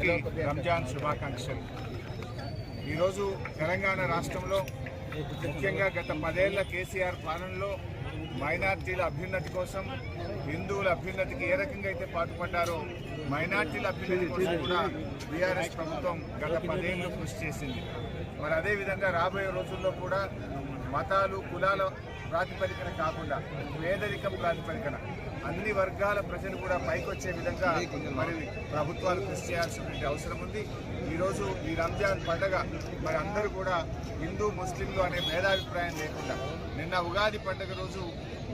అందరికీ రంజాన్ శుభాకాంక్షలు. ఈరోజు తెలంగాణ రాష్ట్రంలో ముఖ్యంగా గత పదేళ్ళ కేసీఆర్ పాలనలో మైనార్టీల అభ్యున్నతి కోసం హిందువుల అభ్యున్నతికి ఏ రకంగా అయితే పాటుపడ్డారో మైనార్టీల అభ్యున్నతి కోసం కూడా బీఆర్ఎస్ ప్రభుత్వం గత పదేళ్ళు కృషి చేసింది. మరి అదేవిధంగా రాబోయే రోజుల్లో కూడా మతాలు కులాల ప్రాతిపదికన కాకుండా పేదరికం ప్రాతిపదికన అన్ని వర్గాల ప్రజలు కూడా పైకొచ్చే విధంగా మరి ప్రభుత్వాలు కృషి చేయాల్సినటువంటి అవసరం ఉంది. ఈరోజు ఈ రంజాన్ పండగ మరి అందరూ కూడా హిందూ ముస్లింలు అనే భేదాభిప్రాయం లేకుండా నిన్న ఉగాది పండగ రోజు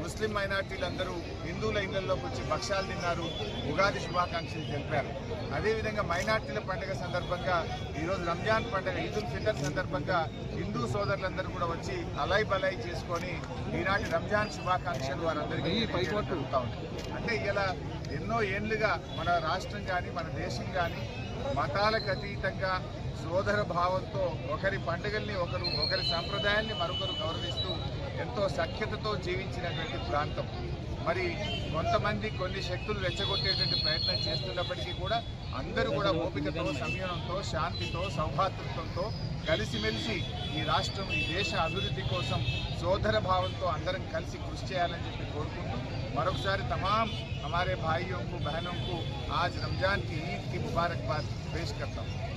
ముస్లిం మైనార్టీలందరూ హిందువుల ఇళ్ళలోకి వచ్చి భక్ష్యాలు తిన్నారు ఉగాది శుభాకాంక్షలు తెలిపారు. అదేవిధంగా మైనార్టీల పండుగ సందర్భంగా ఈరోజు రంజాన్ పండుగ ఈదుల్ ఫితర్ సందర్భంగా హిందూ సోదరులందరూ కూడా వచ్చి అలై బలై చేసుకొని ఈనాటి రంజాన్ శుభాకాంక్షలు వారందరికీ తెలియజేయడం జరుగుతా అంటే ఇలా ఎన్నో ఏళ్ళుగా మన రాష్ట్రం కానీ మన దేశం కానీ మతాలకు అతీతంగా సోదర భావంతో ఒకరి పండుగల్ని ఒకరు ఒకరి సంప్రదాయాన్ని మరొకరు గౌరవిస్తూ సఖ్యతతో జీవించినటువంటి ప్రాంతం మరి కొంతమంది కొన్ని శక్తులు రెచ్చగొట్టేటువంటి ప్రయత్నం చేస్తున్నప్పటికీ కూడా అందరూ కూడా ఓపికతో సంయమనంతో శాంతితో సౌభాతృత్వంతో కలిసిమెలిసి ఈ రాష్ట్రం ఈ దేశ అభివృద్ధి కోసం సోదర భావంతో అందరం కలిసి కృషి చేయాలని చెప్పి కోరుకుంటూ మరొకసారి तमाम हमारे भाइयों को बहनों को आज रमजान की ईद की मुबारकबाद पेश करता हूँ